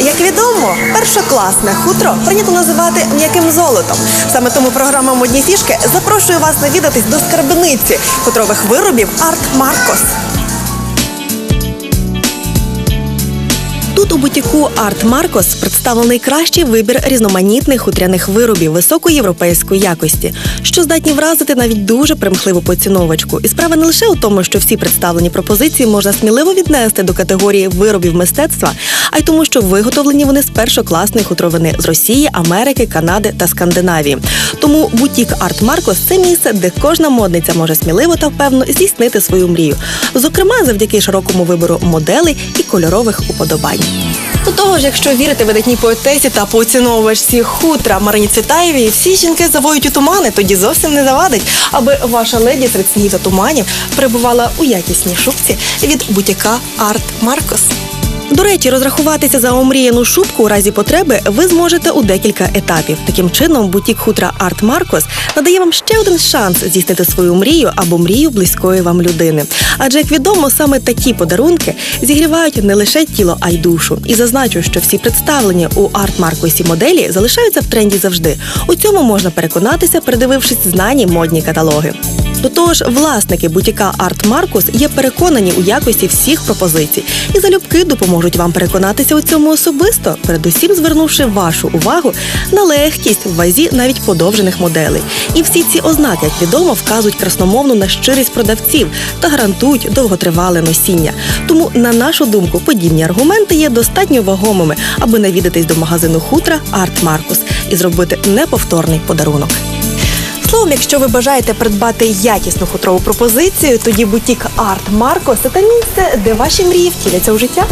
Як відомо, першокласне хутро прийнято називати м'яким золотом. Саме тому програма Модні фішки запрошує вас навідатись до скарбниці хутрових виробів Арт Маркос. Тут у бутіку Арт Маркос представлений кращий вибір різноманітних хутряних виробів високої європейської якості, що здатні вразити навіть дуже примхливу поціновочку. І справа не лише у тому, що всі представлені пропозиції можна сміливо віднести до категорії виробів мистецтва, а й тому, що виготовлені вони з першокласної хутровини з Росії, Америки, Канади та Скандинавії. Тому бутік Арт Маркос це місце, де кожна модниця може сміливо та впевнено здійснити свою мрію. Зокрема, завдяки широкому вибору моделей і кольорових уподобань. До того ж, якщо вірити видатній поетесі та поціновувачці хутра Марині Цвітаєвій, всі жінки завоють у тумани, тоді зовсім не завадить, аби ваша леді серед снігів та туманів перебувала у якісній шубці від бутіка Арт Маркос. До речі, розрахуватися за омріяну шубку у разі потреби ви зможете у декілька етапів. Таким чином, бутік хутра Арт Маркос надає вам ще один шанс здійснити свою мрію або мрію близької вам людини. Адже, як відомо, саме такі подарунки зігрівають не лише тіло, а й душу. І зазначу, що всі представлені у Арт Маркосі моделі залишаються в тренді завжди. У цьому можна переконатися, передивившись знані модні каталоги. До того ж, власники бутіка Арт Маркус є переконані у якості всіх пропозицій і залюбки допоможуть вам переконатися у цьому особисто, передусім звернувши вашу увагу на легкість в вазі навіть подовжених моделей. І всі ці ознаки, як відомо, вказують красномовно на щирість продавців та гарантують довготривале носіння. Тому, на нашу думку, подібні аргументи є достатньо вагомими, аби навідатись до магазину хутра Арт Маркус і зробити неповторний подарунок. Словом, якщо ви бажаєте придбати якісну хутрову пропозицію, тоді бутік Арт Марко це те місце, де ваші мрії втіляться у життя.